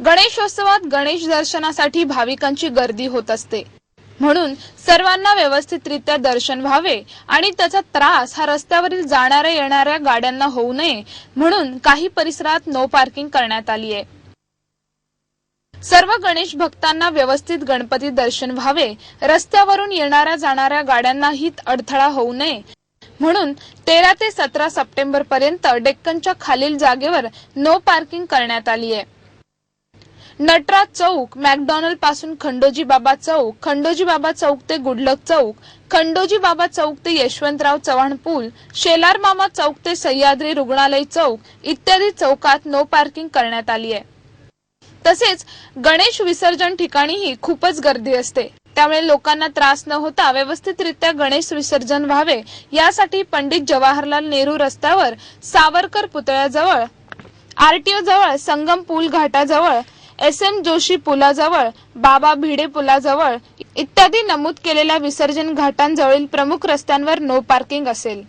गणेशोत्सवात गणेश दर्शनासाठी भाविकांची गर्दी होत असते. म्हणून सर्वांना व्यवस्थितरित्या दर्शन व्हावे आणि त्याचा त्रास हा रस्त्यावरील जाणाऱ्या येणाऱ्या गाड्यांना होऊ नये म्हणून काही परिसरात नो पार्किंग करण्यात आली आहे. सर्व गणेश भक्तांना व्यवस्थित गणपती दर्शन व्हावे. रस्त्यावरून येणाऱ्या जाणाऱ्या गाड्यांनाही अडथळा होऊ नये. म्हणून तेरा ते सतरा सप्टेंबर पर्यंत डेक्कनच्या खालील जागेवर नो पार्किंग करण्यात आली आहे. नटराज चौक मॅकडॉनल्डपासून खंडोजी बाबा चौक खंडोजी बाबा चौक ते गुडलक चौक खंडोजी बाबा चौक ते यशवंतराव चव्हाण पूल शेलार मामा चौक ते सह्याद्री रुग्णालय चौक इत्यादी चौकात नो पार्किंग करण्यात आली आहे. तसेच गणेश विसर्जन ठिकाणीही खूपच गर्दी असते. त्यामुळे लोकांना त्रास न होता व्यवस्थितरित्या गणेश विसर्जन व्हावे यासाठी पंडित जवाहरलाल नेहरू रस्त्यावर सावरकर पुतळ्याजवळ आरटीओ जवळ संगम पूल घाटाजवळ एस एम जोशी पुलाजवळ बाबा भिडे पुलाजवळ इत्यादी नमूद केलेल्या विसर्जन घाटांजवळील प्रमुख रस्त्यांवर नो पार्किंग असेल.